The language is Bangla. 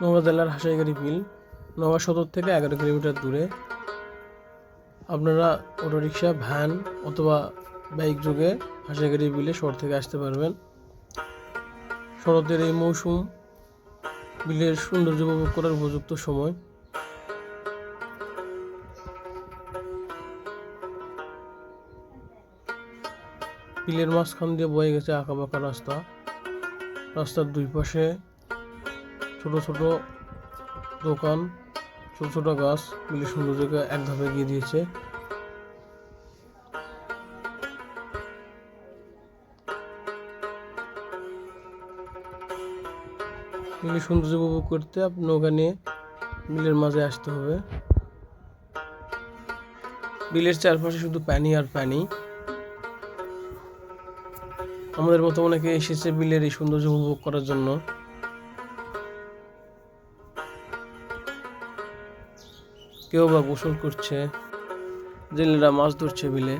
নওগাঁ জেলার হাসাইগাড়ি বিল নওগাঁ সদর থেকে এগারো কিলোমিটার দূরে। আপনারা অটোরিকশা, ভ্যান অথবা বাইক যোগে হাসাইগাড়ি বিলে শহর থেকে আসতে পারবেন। শরতের এই মৌসুম বিলের সৌন্দর্য উপভোগ করার উপযুক্ত সময়। বিলের মাঝখান দিয়ে বয়ে গেছে আঁকা বাঁকা রাস্তা। রাস্তার দুই পাশে ছোট ছোট দোকান, ছোট ছোট গাছ, বিলের সৌন্দর্যকে এক ধাপে গিয়ে দিয়েছে। বিলের সৌন্দর্য উপভোগ করতে আপনি নিয়ে বিলের মাঝে আসতে হবে। বিলের চারপাশে শুধু পানি আর পানি। আমাদের মতো অনেকে এসেছে বিলের এই সৌন্দর্য উপভোগ করার জন্য। কেউ বা গোসল করছে জেলেরা মাছ ধরছে বিলে